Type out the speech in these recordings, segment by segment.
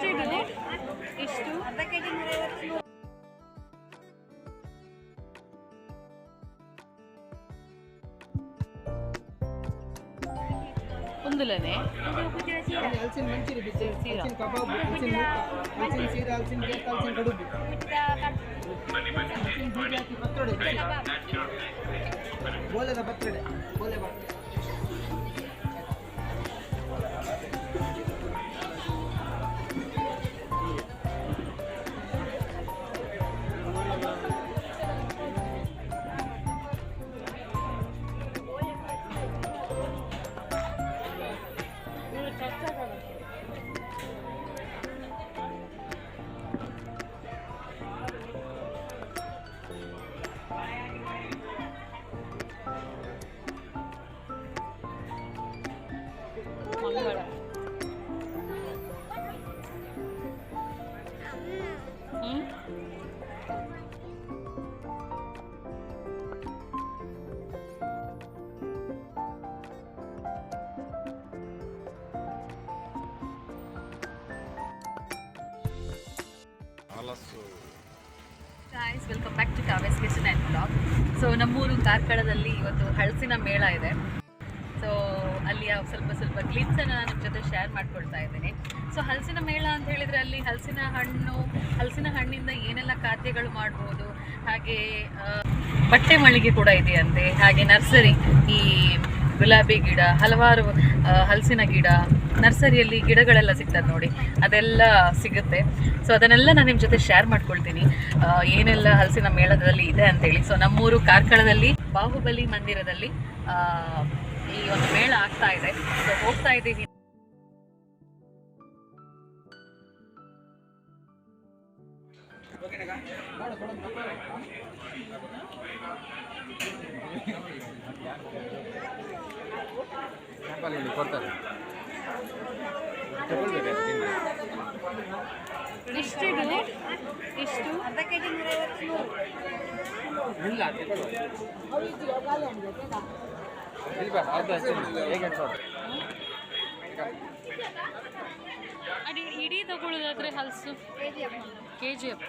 ಎಷ್ಟಿದು ಎಷ್ಟು ಅರ್ಧ K G ನೂರೈವತ್ತು ಒಂದುಲನೆ ಹಲಸಿನ ಮಂಚೂರಿ ಹಲಸಿನ ಕಬಾಬ್ ಹಲಸಿನ ಹಲಸಿನ ಸೀರೆ ಹಲಸಿನ ಕೇಕ್ ಹಲಸಿನ ಕಡುಬು ಹಲಸಿನ ಬೀಜ ಹಾಕಿ ಪತ್ರೊಡೆ ಬೋಲೆದ ಪತ್ರೊಡೆ ಬೋಲೆ ಬಾ ಸೊ ನಮ್ಮೂರು ಕಾರ್ಕಳದಲ್ಲಿ ಇವತ್ತು ಹಳಸಿನ ಮೇಳ ಇದೆ. ಸೊ ಅಲ್ಲಿಯ ಸ್ವಲ್ಪ ಸ್ವಲ್ಪ ಕ್ಲಿಪ್ಸನ್ನು ನಾನು ನಿಮ್ಮ ಜೊತೆ ಶೇರ್ ಮಾಡ್ಕೊಳ್ತಾ ಇದ್ದೀನಿ. ಸೊ ಹಲಸಿನ ಮೇಳ ಅಂತ ಹೇಳಿದರೆ ಅಲ್ಲಿ ಹಲಸಿನ ಹಣ್ಣು ಹಲಸಿನ ಹಣ್ಣಿಂದ ಏನೆಲ್ಲ ಖಾದ್ಯಗಳು ಮಾಡ್ಬೋದು? ಹಾಗೆ ಬಟ್ಟೆ ಮಳಿಗೆ ಕೂಡ ಇದೆಯಂತೆ. ಹಾಗೆ ನರ್ಸರಿ ಈ ಗುಲಾಬಿ ಗಿಡ, ಹಲವಾರು ಹಲಸಿನ ಗಿಡ, ನರ್ಸರಿಯಲ್ಲಿ ಗಿಡಗಳೆಲ್ಲ ಸಿಗ್ತದೆ ನೋಡಿ. ಅದೆಲ್ಲ ಸಿಗುತ್ತೆ. ಸೊ ಅದನ್ನೆಲ್ಲ ನಾನು ನಿಮ್ಮ ಜೊತೆ ಶೇರ್ ಮಾಡ್ಕೊಳ್ತೀನಿ. ಏನೆಲ್ಲ ಹಲಸಿನ ಮೇಳದಲ್ಲಿ ಇದೆ ಅಂತೇಳಿ. ಸೊ ನಮ್ಮೂರು ಕಾರ್ಕಳದಲ್ಲಿ, ಬಾಹುಬಲಿ ಮಂದಿರದಲ್ಲಿ ಈ ಒಂದು ಮೇಳ ಆಗ್ತಾ ಇದೆ. ಸೊ ಹೋಗ್ತಾ ಇದ್ದೀವಿ. ಕೊಡ್ತಾರೆ. ಎಷ್ಟಿದು ಎಷ್ಟು ಅರ್ಧ ಕೆ ಜಿ ಇಲ್ಲ ಇಲ್ಲ ಅರ್ಧ ಹೇಗೆ ನೋಡ್ರಿ. ಅಡಿ ಇಡೀ ತಗೊಳ್ಳೋದಾದ್ರೆ ಹಲಸು. ಕೆ ಜಿ ಅಪ್ಪ.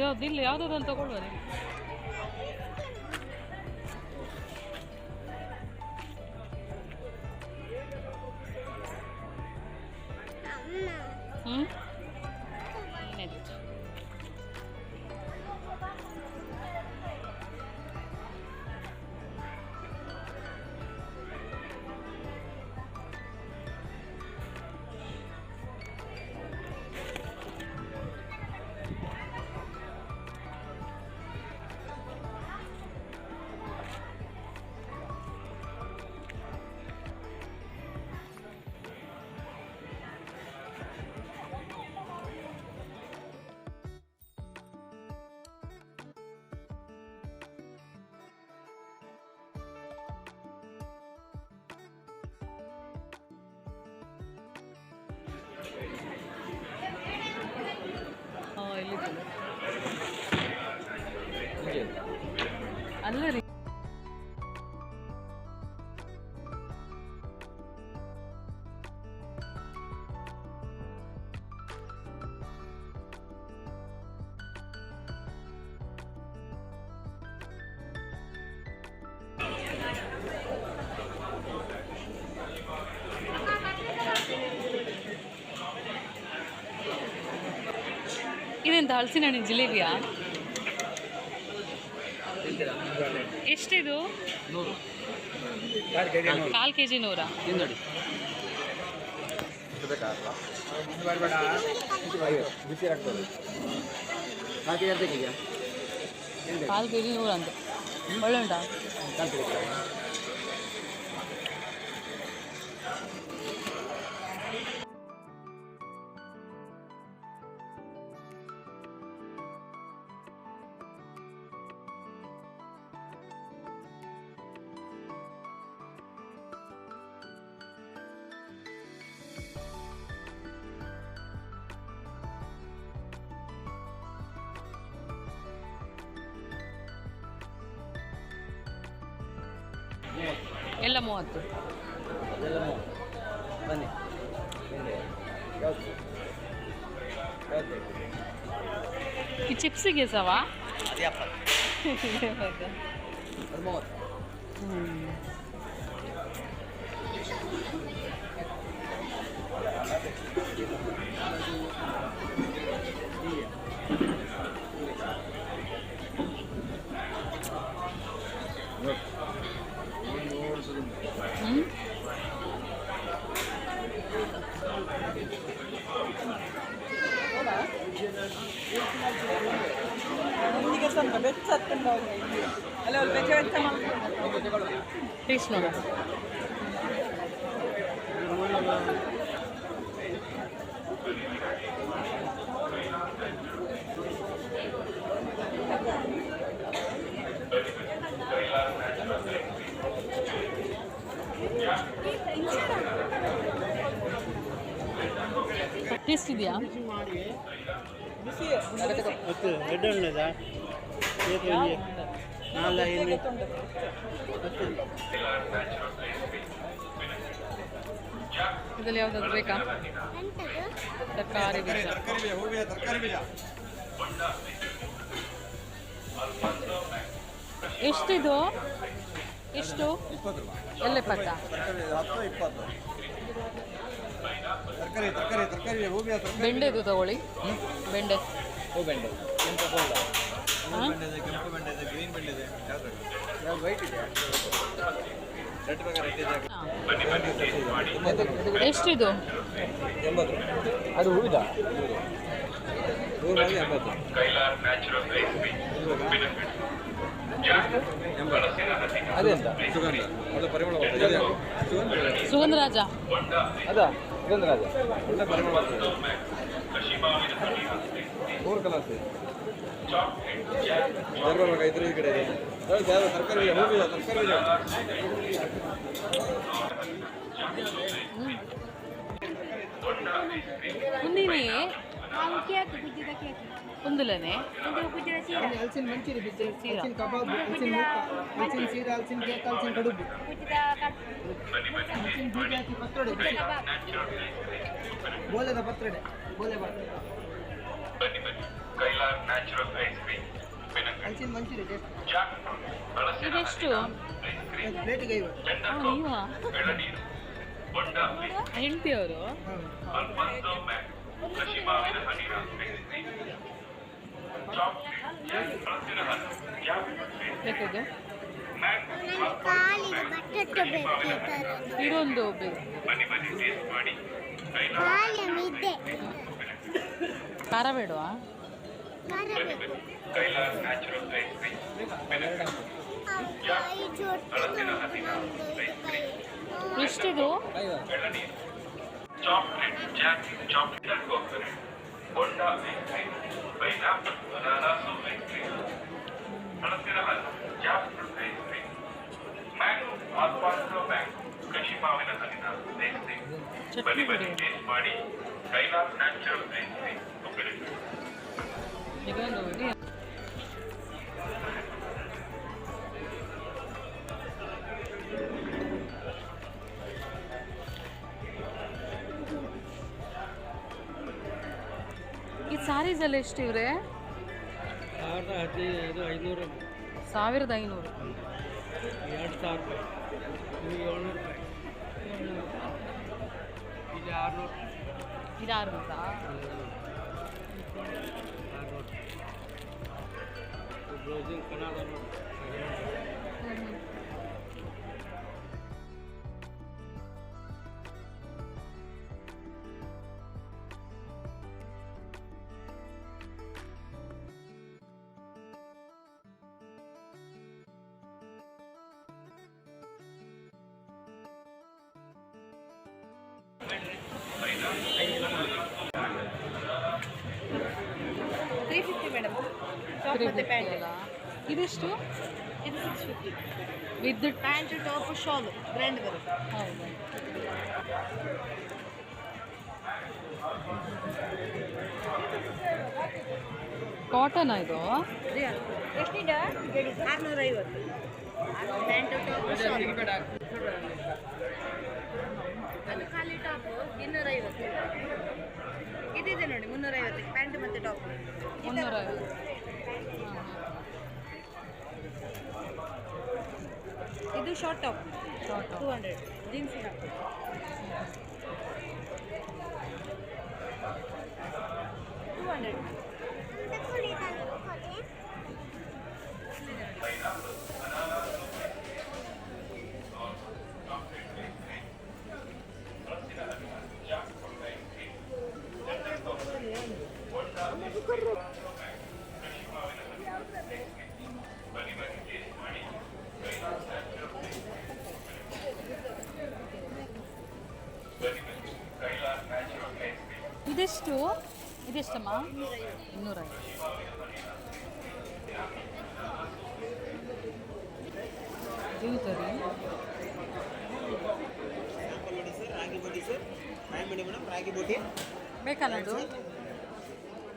ಯಾವ್ದು ಇಲ್ಲ ಯಾವುದಾದ್ರು ತಗೊಳ್ಳುವ ಅಲ್ಲ ರೀ. ಇದೆಂತ ಹಲಸಿನ ಹಣ್ಣಿನ ಜಿಲೇಬಿಯಾ? ಎಷ್ಟಿದು? ಕಾಲು ಕೆ ಜಿ ನೂರಾ. ನೋಡಿ ಕಾಲು ಕೆ ಜಿ ನೂರ ಅಂತ ಒಳ್ಳೆ ಉಂಟಾ? ಎಲ್ಲ ಮೂವತ್ತು ಅದೆಲ್ಲ ಮೂವತ್ತು. ಬನ್ನಿ ಯಾವ್ದು ಯಾವ್ದು ಬೇಕು? ಈ ಚಿಪ್ಸಿಗೆ ಸವಾ ಅದು ಎಪ್ಪತ್ತು ಅದು ಮೂವತ್ತು ಹ್ಞೂ ಟೇಸ್ಟ್ ನೋಡ ಟೇಸ್ಟ್ ಇದೆಯಾ ಮತ್ತು ಇದರಲ್ಲಿ ಯಾವುದಾದ್ರು ಬೇಕಾ? ತರಕಾರಿ ಬೀಜ. ಎಷ್ಟಿದು? ಎಷ್ಟು? ಎಲ್ಲ ಬೆಂಡೆದು ತಗೊಳ್ಳಿ. ಬೆಂಡೆ. ಹೂ? ಬೆಂಡೆ ಕೆಂಪು ಬೆಂಡೆ. ಯಾವ್ದು ವೈಟ್ ಇದೆ? ರೆಡ್ ಇದೆ ಎಷ್ಟಿದು? ಎಂಬತ್ತು. ಅದು ಹೂವಿದ? ನೂರು ಮಂದಿ ಎಂಬತ್ತು ಅದೆಂತ ಸುಗಂಧ. ಅದು ಪರಿಮಳ ಸುಗಂಧರಾಜ. ಅದಾ ಸುಗಂಧರಾಜ. ಒಳ್ಳೆ ಪರಿಮಳ ಬರ್ತದೆ. ಮೂರು ಕಲರ್ಸ್ ಇದೆ ಜರ್ಬರ್ಗ ಇದ್ರ ಈ ಕಡೆ ಇದೆ? ತರಕಾರಿ ತರಕಾರಿ ನಾವು ಕೇಕ್ ಗುಜ್ಜಿದ ಕೇಕ್. ಸೀರೆ ಹಲಸಿನ ಮಂಚೂರಿ ಸೀರಾ. ಹಲಸಿನ ಕಬಾಬ್ ಹಲಸಿನ ಹಲಸಿನ ಸೀರೆ ಹಲಸಿನ ಕೇಕ್ ಹಲಸಿನ ಕಡುಬು. ಹಲಸಿನ ಬೀಜ ಹಾಕಿ ಪತ್ರೊಡೆ. ಬಿಸಿ ಬೋಲೆದ ಪತ್ರೊಡೆ. ಬೋಲೆ ಹಲಸಿನ ಮಂಚೂರಿ ಇದೆಷ್ಟು? ಪ್ಲೇಟಿಗೆ ಐವತ್ತು. ಹಾಂ ನೀವಾ ಹೆಂಡತಿಯವರು ಹಾಂ ಬೇಕಾದ್ರೆ ನನಗೆ ಕಾಲಿಗೆ ಬಟ್ಟಟ್ಟು ಬೇಕು. ಇದೊಂದು ಖಾರ ಬೇಡವಾ. ಎಷ್ಟಿದು ಚಾಕ್ಲೇಟ್ ಜಾಕ್ ಚಾಕ್ಲೇಟ್ ಹೋಗ್ತಾರೆ ಬೊಂಡ ಪೈನಾಪಲ್ ಅನಾನಸು ಐಸ್ ಕ್ರೀಮ್ ಹಳಸಿನ ಹಣ್ಣು ice cream mango Alphonso mango ಕೃಷಿ ಮಾವಿನ ಹಣ್ಣಿನ ಬನ್ನಿ ಬನ್ನಿ ಬಿಡಿ ಟೇಸ್ಟ್ ಮಾಡಿ Kailas natural ice cream saris ಎಲ್ಲ ಎಷ್ಟು ಇವ್ರೆ? ಸಾವಿರದ ಐನೂರು. ಎರಡು ಸಾವಿರ ರೂಪಾಯಿ. ಇದು ಏಳ್ನೂರು ರೂಪಾಯಿ. ಇದು ಆರುನೂರು. ಇದು ಆರುನೂರಾ? ಆರುನೂರು. ಬ್ಲೌಸಿಂಗ್ Kannada three fifty madam top ಮತ್ತು ಪ್ಯಾಂಟ್ ಇದೆಷ್ಟು? ಇದು six fifty with pant top shawl brand ಬರುತ್ತೆ ಹೌದು. ಕಾಟನ್ ಇದು? ಎಷ್ಟಿದೆ? ಆರುನೂರ ಐವತ್ತು ಪ್ಯಾಂಟ್ ಟಾಪ್ ಶಾಲು ಅದು ಖಾಲಿ ಟಾಪ್ ಇನ್ನೂರ ಐವತ್ತು ಇದಿದೆ ನೋಡಿ ಮುನ್ನೂರ ಐವತ್ತಕ್ಕೆ ಪ್ಯಾಂಟ್ ಮತ್ತೆ ಟಾಪ್ ಮುನ್ನೂರ ಐವತ್ತು ಇದು short top short two hundred jeans top ಇನ್ನೂರ ಜೀವಿತರಿ ರಾಗಿ ಬೋಟಿ ಸರ್ ಮೇಡಮ್ ರಾಗಿ ಬೋಟಿ ಬೇಕನ್ನೋದು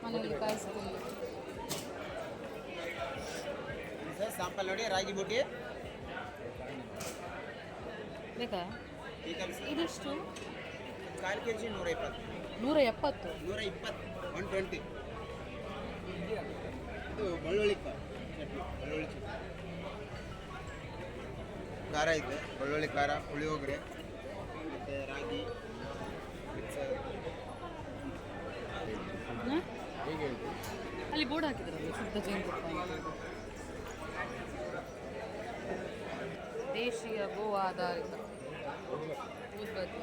ಮನೆಯಲ್ಲಿ ಕಾಯಿಸ್ತೀನಿ ಸರ್ ಸಾಂಪಲ್ ನೋಡಿ ರಾಗಿ ಬೋಟಿ ಬೇಕಾ? ಇದೆಷ್ಟು? ಕಾಲು ಕೆ ಜಿ ನೂರ ಇಪ್ಪತ್ತು ನೂರ ಎಪ್ಪತ್ತು ನೂರ ಇಪ್ಪತ್ತು ಒನ್ ಟ್ವೆಂಟಿ ಇದು ಬೆಳ್ಳುಳ್ಳಿ ಚಟ್ನಿ ಬೆಳ್ಳುಳ್ಳಿ ಚಟ್ನಿ ಖಾರ ಇದೆ ಬೆಳ್ಳುಳ್ಳಿ ಖಾರ ಪುಳಿಯೋಗರೆ ಮತ್ತು ರಾಗಿ ಮಿಕ್ಸರ್ ಹೇಗೆ ಅಲ್ಲಿ ಬೋರ್ಡ್ ಹಾಕಿದ್ರಲ್ಲ ಶುದ್ಧ ಜೇನುತುಪ್ಪ. ದೇಶೀಯ ಗೋವಾ ಆಧಾರಿತ ಉದ್ಬತ್ತಿ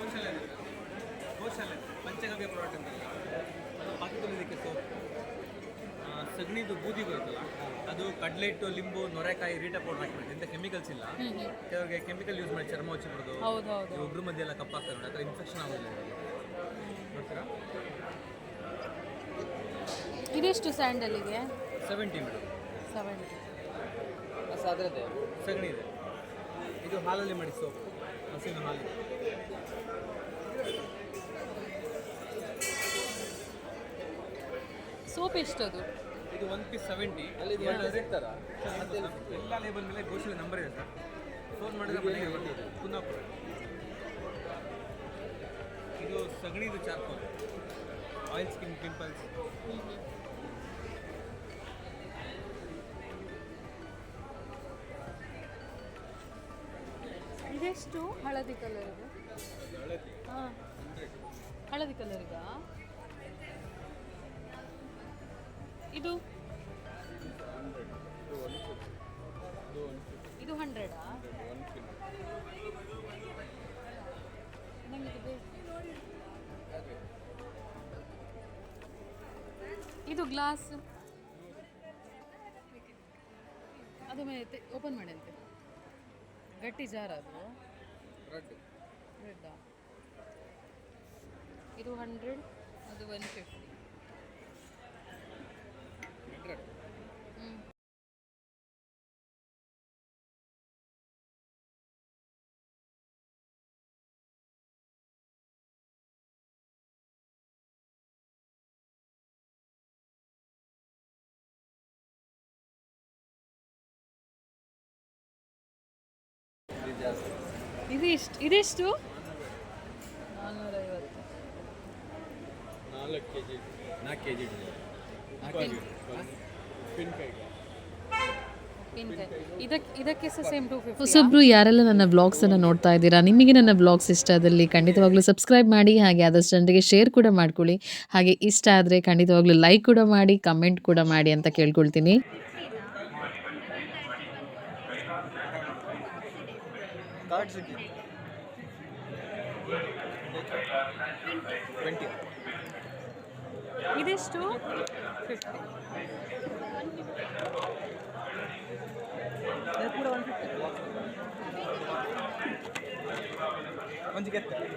ಗೋಶಾಲೆ ಪಂಚಗವ್ಯ ಪ್ರಾಡಕ್ಟ್ ಅಂತ ಅದು ಪಾಕಿ ತೊಳಿಯೋದಕ್ಕೆ ಸೋಪ್ ಸಗಣಿದು ಬೂದಿ ಬರುತ್ತಲ್ಲ ಅದು ಕಡಲೆ ಹಿಟ್ಟು ಲಿಂಬು ನೊರೆಕಾಯಿ ರೀಟಾ ಪೌಡರ್ ಹಾಕಿಬಿಡುತ್ತೆ ಇಂಥ ಕೆಮಿಕಲ್ಸ್ ಇಲ್ಲ ಕೆಲವರಿಗೆ ಕೆಮಿಕಲ್ ಯೂಸ್ ಮಾಡಿ ಚರ್ಮ ಹಚ್ಚಿಬಿಡೋದು ಹೌದು ಹೌದು ಈ ಮಧ್ಯೆ ಎಲ್ಲ ಕಪ್ಪಾಗ್ತಾರೆ ನೋಡಿ ಆ ಇನ್ಫೆಕ್ಷನ್ ಆಗೋದಿಲ್ಲ ನೋಡ್ತೀರಾ ಇದೆಷ್ಟು ಸ್ಯಾಂಡಲಿಗೆ ಸೆವೆಂಟಿ ಮೇಡಮ್ ಸೆವೆಂಟಿ ಸಗಣಿ ಇದೆ. ಇದು ಹಾಲಲ್ಲಿ ಮಾಡಿ ಸೋಪ್. ಹಸಿನ ಹಾಲಿದೆ. ಸೋಪ್ ಅದು ಇದು ಒನ್ ಪೀಸ್ ಸೆವೆಂಟಿ ಅಲ್ಲಿ ಎಲ್ಲ ಲೇಬಲ್ ಮೇಲೆ ಗೋಶಾಲೆ ನಂಬರ್ ಇದೆ ಸರ್. ಫೋನ್ ಮಾಡಿದ್ರೆ ಮನೆಗೆ ಬರ್ತೀವಿ ಕುಂದಾಪುರ. ಇದು ಸಗಣಿದು ಚಾರ್ಕೋಲ್ ಆಯಿಲ್ ಸ್ಕಿನ್ ಪಿಂಪಲ್ಸ್ ಇದೆಷ್ಟು? ಹಳದಿ ಕಲರ್ ಹಾಂ. ಹಳದಿ ಕಲರ್ಗಾ ಇದು? ಇದು ಹಂಡ್ರೆಡಾ ಇದು ಗ್ಲಾಸ್ ಅದು ಮೇಲೆ ಓಪನ್ ಮಾಡಿ ಅಂತೆ ಗಟ್ಟಿ ಜಾರ ಅದು. ರೆಡ್ಡಾ ಇದು ಹಂಡ್ರೆಡ್ ಅದು ಒನ್ ಫಿಫ್ಟಿ ಇದು ಇಷ್ಟು ಇದೆಷ್ಟು? ನಾನ್ನೂರೈವತ್ತು ನಾಲ್ಕು ಕೆ ಜಿ ನಾಲ್ಕು ಕೆ. ಜಿ ಹೊಸೊಬ್ರು ಯಾರೆಲ್ಲ ನನ್ನ ವ್ಲಾಗ್ಸನ್ನು ನೋಡ್ತಾ ಇದ್ದೀರಾ ನಿಮಗೆ ನನ್ನ ಬ್ಲಾಗ್ಸ್ ಇಷ್ಟ ಆದಲ್ಲಿ ಖಂಡಿತವಾಗ್ಲೂ ಸಬ್ಸ್ಕ್ರೈಬ್ ಮಾಡಿ ಹಾಗೆ ಆದಷ್ಟು ಜನರಿಗೆ ಶೇರ್ ಕೂಡ ಮಾಡ್ಕೊಳ್ಳಿ. ಹಾಗೆ ಇಷ್ಟ ಆದರೆ ಖಂಡಿತವಾಗ್ಲೂ ಲೈಕ್ ಕೂಡ ಮಾಡಿ ಕಮೆಂಟ್ ಕೂಡ ಮಾಡಿ ಅಂತ ಕೇಳ್ಕೊಳ್ತೀನಿ. ಕಾರ್ಡ್ಸ್ ಟ್ವೆಂಟಿ ಇದೆಷ್ಟು ಕೂಡ ಒನ್ ಫಿಫ್ಟಿ ಒಂದು ಗೆತ್ತೆ